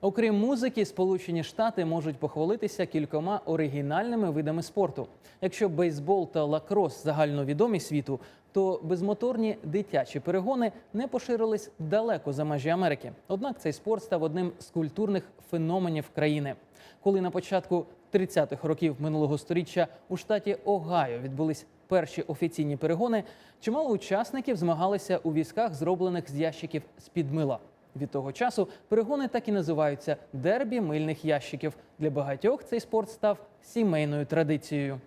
Окрім музики, Сполучені Штати можуть похвалитися кількома оригінальними видами спорту. Якщо бейсбол та лакрос загальновідомі світу, то безмоторні дитячі перегони не поширились далеко за межі Америки. Однак цей спорт став одним з культурних феноменів країни. Коли на початку 30-х років минулого століття у штаті Огайо відбулись перші офіційні перегони, чимало учасників змагалися у візках, зроблених з ящиків з-під мила. Від того часу перегони так і називаються дербі мильних ящиків. Для багатьох цей спорт став сімейною традицією.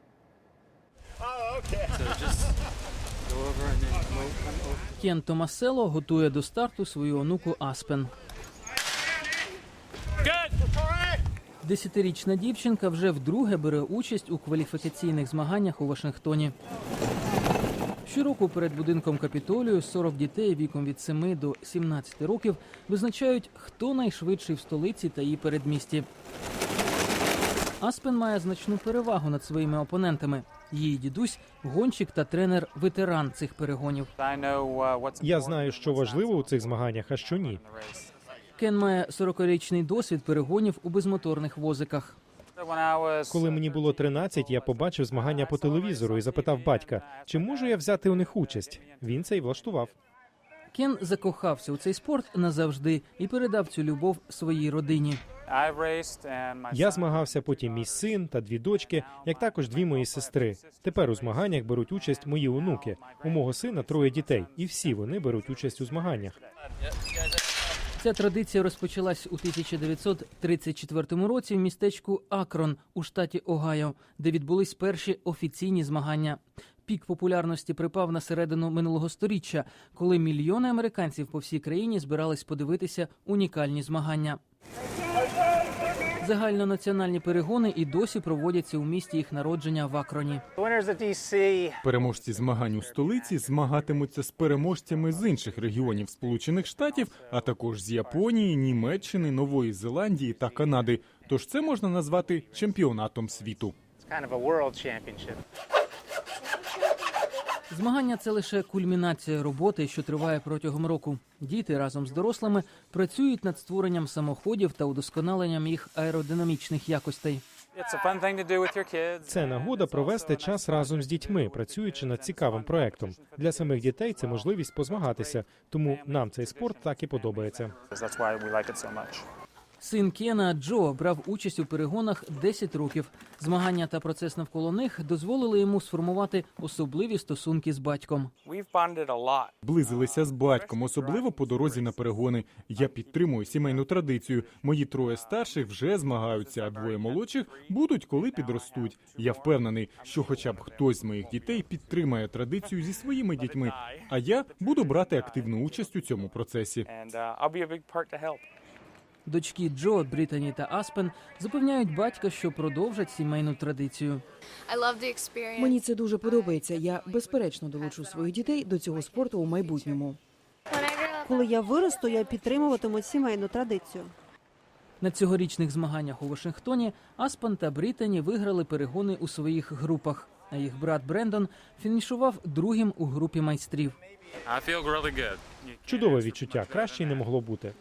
Кен Томасело готує до старту свою онуку Аспен. Десятирічна дівчинка вже вдруге бере участь у кваліфікаційних змаганнях у Вашингтоні. Щороку перед будинком Капітолію 40 дітей віком від 7 до 17 років визначають, хто найшвидший в столиці та її передмісті. Аспен має значну перевагу над своїми опонентами. Її дідусь гонщик та тренер ветеран цих перегонів. Я знаю, що важливо у цих змаганнях, а що ні. Кен має 40-річний досвід перегонів у безмоторних возиках. Коли мені було 13, я побачив змагання по телевізору і запитав батька, чи можу я взяти у них участь. Він це й влаштував. Кен закохався у цей спорт назавжди і передав цю любов своїй родині. Я змагався потім мій син та дві дочки, як також дві мої сестри. Тепер у змаганнях беруть участь мої онуки. У мого сина троє дітей, і всі вони беруть участь у змаганнях. Ця традиція розпочалась у 1934 році в містечку Акрон у штаті Огайо, де відбулись перші офіційні змагання. Пік популярності припав на середину минулого сторіччя, коли мільйони американців по всій країні збирались подивитися унікальні змагання. Загальнонаціональні перегони і досі проводяться у місті їх народження в Акроні. Переможці змагань у столиці змагатимуться з переможцями з інших регіонів Сполучених Штатів, а також з Японії, Німеччини, Нової Зеландії та Канади. Тож це можна назвати чемпіонатом світу. Змагання це лише кульмінація роботи, що триває протягом року. Діти разом з дорослими працюють над створенням самоходів та удосконаленням їх аеродинамічних якостей. Це нагода провести час разом з дітьми, працюючи над цікавим проектом. Для самих дітей це можливість позмагатися, тому нам цей спорт так і подобається. Син Кена Джо брав участь у перегонах 10 років. Змагання та процес навколо них дозволили йому сформувати особливі стосунки з батьком. Близилися з батьком, особливо по дорозі на перегони. Я підтримую сімейну традицію. Мої троє старших вже змагаються, а двоє молодших будуть, коли підростуть. Я впевнений, що хоча б хтось з моїх дітей підтримає традицію зі своїми дітьми. А я буду брати активну участь у цьому процесі. Дочки Джо, Брітані та Аспен запевняють батька, що продовжать сімейну традицію. Мені це дуже подобається. Я безперечно долучу своїх дітей до цього спорту у майбутньому. Коли я виросту, я підтримуватиму сімейну традицію. На цьогорічних змаганнях у Вашингтоні Аспен та Брітані виграли перегони у своїх групах. А їх брат Брендон фінішував другим у групі майстрів. Чудове відчуття, краще й не могло бути.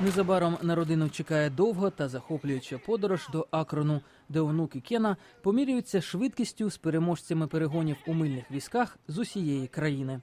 Незабаром на родину чекає довга та захоплююча подорож до Акрону, де онуки Кена поміряються швидкістю з переможцями перегонів у мильних візках з усієї країни.